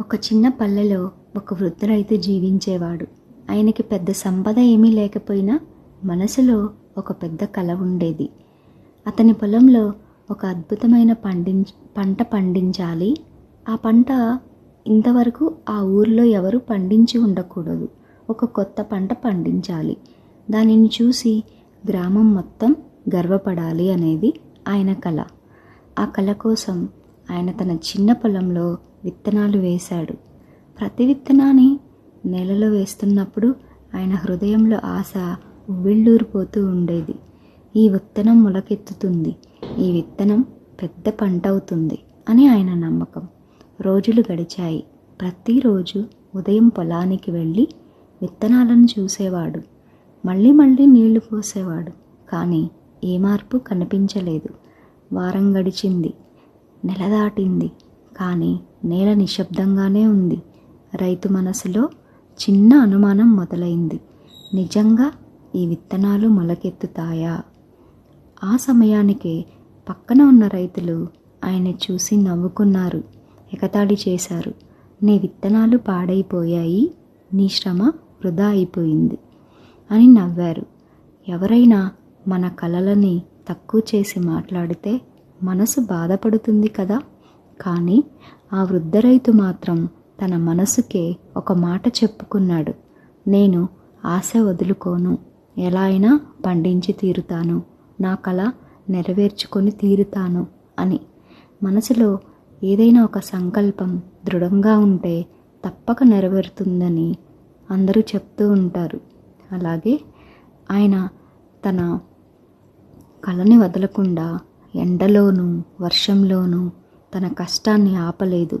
ఒక చిన్న పల్లెలో ఒక వృద్ధ రైతు జీవించేవాడు. ఆయనకి పెద్ద సంపద ఏమీ లేకపోయినా మనసులో ఒక పెద్ద కళ ఉండేది. అతని పొలంలో ఒక అద్భుతమైన పండించ పంట పండించాలి. ఆ పంట ఇంతవరకు ఆ ఊర్లో ఎవరు పండించి ఉండకూడదు. ఒక కొత్త పంట పండించాలి. దానిని చూసి గ్రామం మొత్తం గర్వపడాలి అనేది ఆయన కళ ఆ కళ కోసం ఆయన తన చిన్న పొలంలో విత్తనాలు వేశాడు. ప్రతి విత్తనాన్ని నేలలో వేస్తున్నప్పుడు ఆయన హృదయంలో ఆశ ఉవ్విళ్ళూరిపోతూ ఉండేది. ఈ విత్తనం మొలకెత్తుతుంది. ఈ విత్తనం పెద్ద పంట అవుతుంది అని ఆయన నమ్మకం. రోజులు గడిచాయి. ప్రతిరోజు ఉదయం పొలానికి వెళ్ళి విత్తనాలను చూసేవాడు. మళ్ళీ మళ్ళీ నీళ్ళు పోసేవాడు. కానీ ఏ మార్పు కనిపించలేదు. వారం గడిచింది. నెల దాటింది. కానీ నేల నిశ్శబ్దంగానే ఉంది. రైతు మనసులో చిన్న అనుమానం మొదలైంది. నిజంగా ఈ విత్తనాలు మొలకెత్తుతాయా? ఆ సమయానికే పక్కన ఉన్న రైతులు ఆయన చూసి నవ్వుకున్నారు. ఎకతాడి చేశారు. నీ విత్తనాలు పాడైపోయాయి. నీ శ్రమ వృధా అయిపోయింది అని నవ్వారు. ఎవరైనా మన కలలని తక్కువ చేసి మాట్లాడితే మనసు బాధపడుతుంది కదా? కానీ ఆ వృద్ధ రైతు మాత్రం తన మనసుకే ఒక మాట చెప్పుకున్నాడు. నేను ఆశ వదులుకోను. ఎలా అయినా పండించి తీరుతాను. నా కళ నెరవేర్చుకొని తీరుతాను అని. మనసులో ఏదైనా ఒక సంకల్పం దృఢంగా ఉంటే తప్పక నెరవేరుతుందని అందరూ చెప్తూ ఉంటారు. అలాగే ఆయన తన కళని వదలకుండా ఎండలోనూ వర్షంలోనూ తన కష్టాన్ని ఆపలేదు.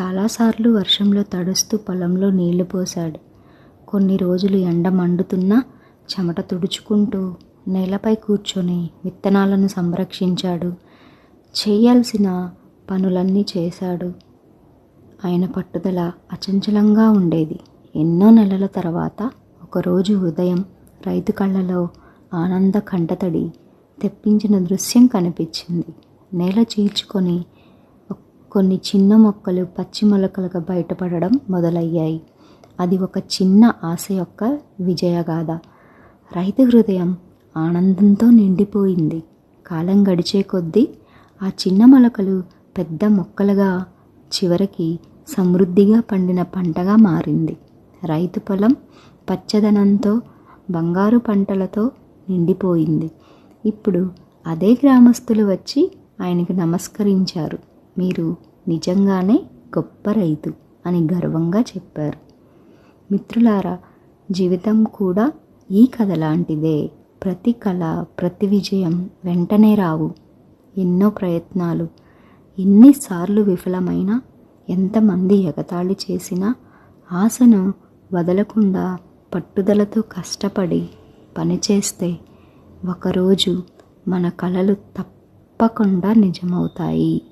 చాలాసార్లు వర్షంలో తడుస్తూ పొలంలో నీళ్ళు పోశాడు. కొన్ని రోజులు ఎండ మండుతున్నా చెమట తుడుచుకుంటూ నేలపై కూర్చొని విత్తనాలను సంరక్షించాడు. చేయాల్సిన పనులన్నీ చేశాడు. ఆయన పట్టుదల అచంచలంగా ఉండేది. ఎన్నో నెలల తర్వాత ఒకరోజు ఉదయం రైతు కళ్ళలో ఆనంద కంటతడి తెప్పించిన దృశ్యం కనిపించింది. నేల చీల్చుకొని కొన్ని చిన్న మొక్కలు పచ్చి మొలకలుగా బయటపడడం మొదలయ్యాయి. అది ఒక చిన్న ఆశ యొక్క విజయగాథ రైతు హృదయం ఆనందంతో నిండిపోయింది. కాలం గడిచే కొద్దీ ఆ చిన్న మొలకలు పెద్ద మొక్కలుగా చివరికి సమృద్ధిగా పండిన పంటగా మారింది. రైతు పొలం పచ్చదనంతో బంగారు పంటలతో నిండిపోయింది. ఇప్పుడు అదే గ్రామస్తులు వచ్చి ఆయనకు నమస్కరించారు. మీరు నిజంగానే గొప్ప రైతు అని గర్వంగా చెప్పారు. మిత్రులారా జీవితం కూడా ఈ కథ లాంటిదే. ప్రతి కళ ప్రతి విజయం వెంటనే రావు. ఎన్నో ప్రయత్నాలు ఎన్నిసార్లు విఫలమైనా ఎంతమంది ఎగతాళి చేసినా ఆశను వదలకుండా పట్టుదలతో కష్టపడి పనిచేస్తే ఒకరోజు మన కళలు తప్పకుండా నిజమవుతాయి.